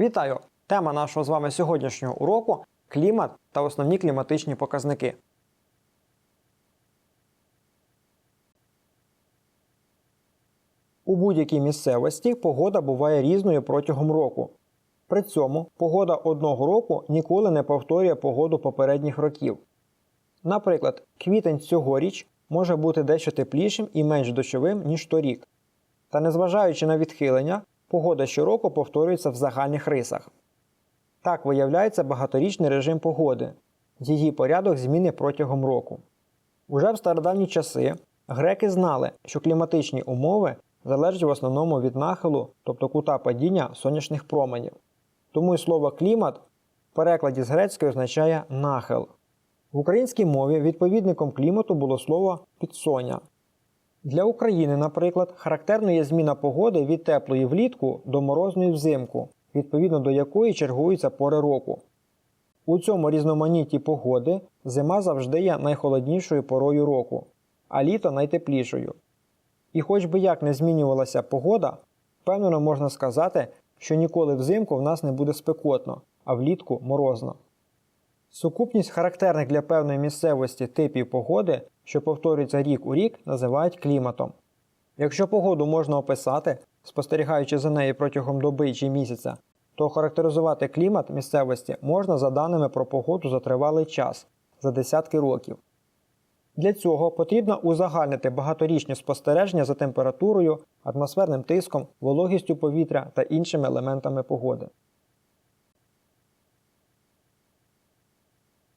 Вітаю! Тема нашого з вами сьогоднішнього уроку клімат та основні кліматичні показники. У будь-якій місцевості погода буває різною протягом року. При цьому погода одного року ніколи не повторює погоду попередніх років. Наприклад, квітень цьогоріч може бути дещо теплішим і менш дощовим, ніж торік. Та незважаючи на відхилення, погода щороку повторюється в загальних рисах. Так виявляється багаторічний режим погоди, її порядок зміни протягом року. Уже в стародавні часи греки знали, що кліматичні умови залежать в основному від нахилу, тобто кута падіння сонячних променів. Тому й слово клімат в перекладі з грецької означає нахил. В українській мові відповідником клімату було слово підсоня. Для України, наприклад, характерною є зміна погоди від теплої влітку до морозної взимку, відповідно до якої чергуються пори року. У цьому різноманітті погоди зима завжди є найхолоднішою порою року, а літо найтеплішою. І хоч би як не змінювалася погода, впевнено можна сказати, що ніколи взимку в нас не буде спекотно, а влітку морозно. Сукупність характерних для певної місцевості типів погоди, що повторюється рік у рік, називають кліматом. Якщо погоду можна описати, спостерігаючи за нею протягом доби чи місяця, то охарактеризувати клімат місцевості можна за даними про погоду за тривалий час за десятки років. Для цього потрібно узагальнити багаторічні спостереження за температурою, атмосферним тиском, вологістю повітря та іншими елементами погоди.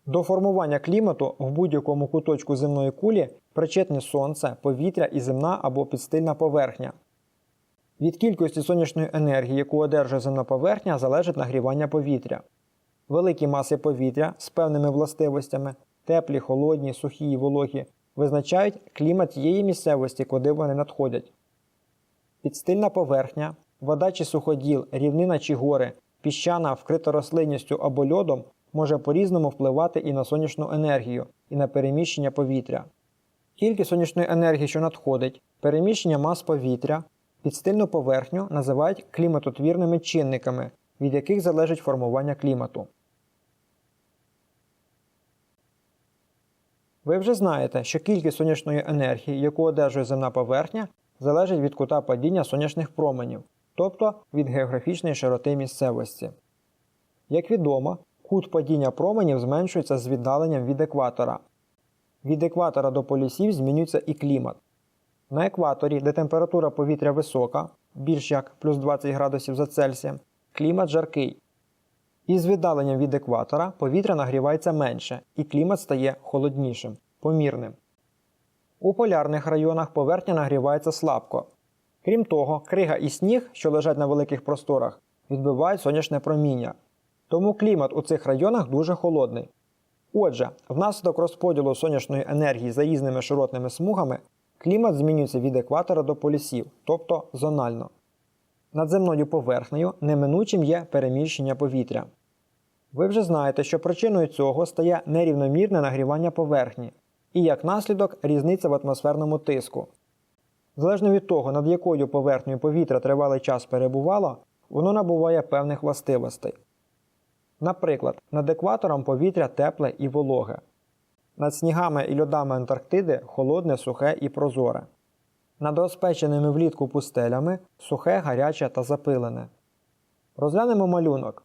До формування клімату в будь-якому куточку земної кулі причетні сонце, повітря і земна або підстильна поверхня. Від кількості сонячної енергії, яку одержує земна поверхня, залежить нагрівання повітря. Великі маси повітря з певними властивостями теплі, холодні, сухі і вологі, визначають клімат тієї місцевості, куди вони надходять. Підстильна поверхня, вода чи суходіл, рівнина чи гори, піщана, вкрита рослинністю або льодом може по-різному впливати і на сонячну енергію, і на переміщення повітря. Кількість сонячної енергії, що надходить, переміщення мас повітря, підстильну поверхню називають кліматотвірними чинниками, від яких залежить формування клімату. Ви вже знаєте, що кількість сонячної енергії, яку одержує земна поверхня, залежить від кута падіння сонячних променів, тобто від географічної широти місцевості. Як відомо, кут падіння променів зменшується з віддаленням від екватора. Від екватора до полюсів змінюється і клімат. На екваторі, де температура повітря висока, більш як плюс 20 градусів за Цельсієм, клімат жаркий. Із віддаленням від екватора повітря нагрівається менше і клімат стає холоднішим, помірним. У полярних районах поверхня нагрівається слабко. Крім того, крига і сніг, що лежать на великих просторах, відбивають сонячне проміння. Тому клімат у цих районах дуже холодний. Отже, внаслідок розподілу сонячної енергії за різними широтними смугами клімат змінюється від екватора до полюсів, тобто зонально. Над земною поверхнею неминучим є переміщення повітря. Ви вже знаєте, що причиною цього стає нерівномірне нагрівання поверхні і, як наслідок, різниця в атмосферному тиску. Залежно від того, над якою поверхнею повітря тривалий час перебувало, воно набуває певних властивостей. Наприклад, над екватором повітря тепле і вологе, над снігами і льодами Антарктиди холодне, сухе і прозоре. Над розпеченими влітку пустелями сухе, гаряче та запилене. Розглянемо малюнок.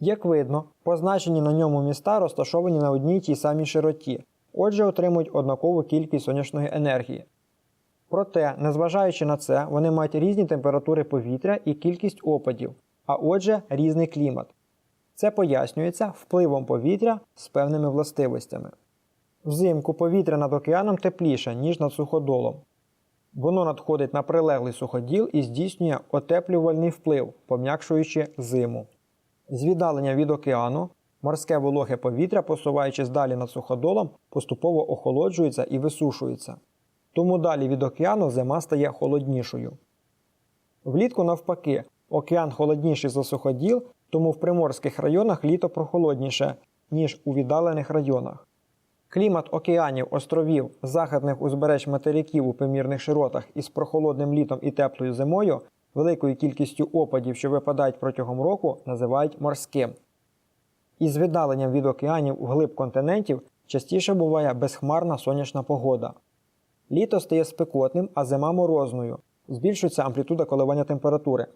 Як видно, позначені на ньому міста розташовані на одній тій самій широті, отже, отримують однакову кількість сонячної енергії. Проте, незважаючи на це, вони мають різні температури повітря і кількість опадів, а отже, різний клімат. Це пояснюється впливом повітря з певними властивостями. Взимку повітря над океаном тепліше, ніж над суходолом. Воно надходить на прилеглий суходіл і здійснює отеплювальний вплив, пом'якшуючи зиму. З віддалення від океану морське вологе повітря, посуваючись далі над суходолом, поступово охолоджується і висушується. Тому далі від океану зима стає холоднішою. Влітку, навпаки, океан холодніший за суходіл, тому в приморських районах літо прохолодніше, ніж у віддалених районах. Клімат океанів, островів, західних узбереж материків у помірних широтах із прохолодним літом і теплою зимою великою кількістю опадів, що випадають протягом року, називають морським. Із віддаленням від океанів у глиб континентів частіше буває безхмарна сонячна погода. Літо стає спекотним, а зима морозною. Збільшується амплітуда коливання температури.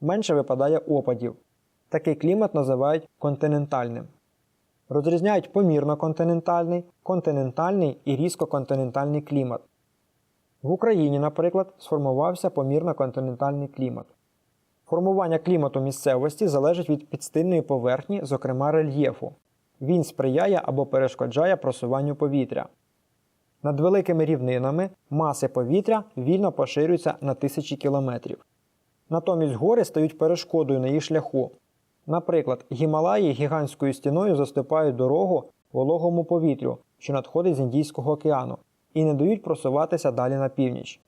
Менше випадає опадів. Такий клімат називають континентальним. Розрізняють помірно-континентальний, континентальний і різкоконтинентальний клімат. В Україні, наприклад, сформувався помірно-континентальний клімат. Формування клімату місцевості залежить від підстильної поверхні, зокрема рельєфу. Він сприяє або перешкоджає просуванню повітря. Над великими рівнинами маси повітря вільно поширюються на тисячі кілометрів. Натомість гори стають перешкодою на їх шляху. Наприклад, Гімалаї гігантською стіною заступають дорогу вологому повітрю, що надходить з Індійського океану, і не дають просуватися далі на північ.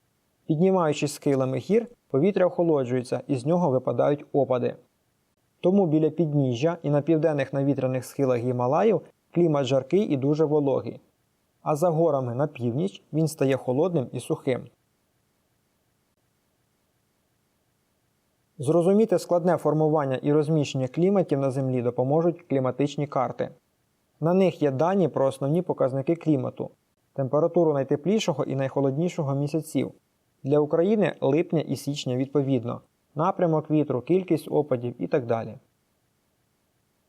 Піднімаючись схилами гір, повітря охолоджується і з нього випадають опади. Тому біля підніжжя і на південних навітряних схилах Гімалаїв клімат жаркий і дуже вологий, а за горами на північ він стає холодним і сухим. Зрозуміти складне формування і розміщення кліматів на Землі допоможуть кліматичні карти. На них є дані про основні показники клімату, температуру найтеплішого і найхолоднішого місяців. Для України липня і січня відповідно, напрямок вітру, кількість опадів і так далі.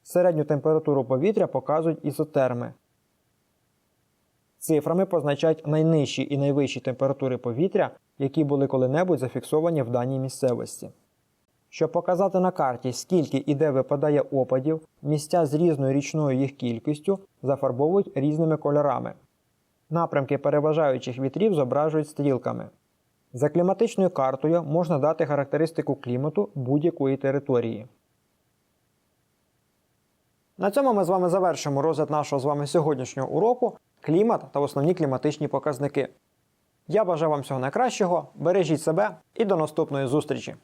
Середню температуру повітря показують ізотерми. Цифрами позначають найнижчі і найвищі температури повітря, які були коли-небудь зафіксовані в даній місцевості. Щоб показати на карті, скільки і де випадає опадів, місця з різною річною їх кількістю зафарбовують різними кольорами. Напрямки переважаючих вітрів зображують стрілками. За кліматичною картою можна дати характеристику клімату будь-якої території. На цьому ми з вами завершимо розгляд нашого з вами сьогоднішнього уроку клімат та основні кліматичні показники. Я бажаю вам всього найкращого, бережіть себе і до наступної зустрічі!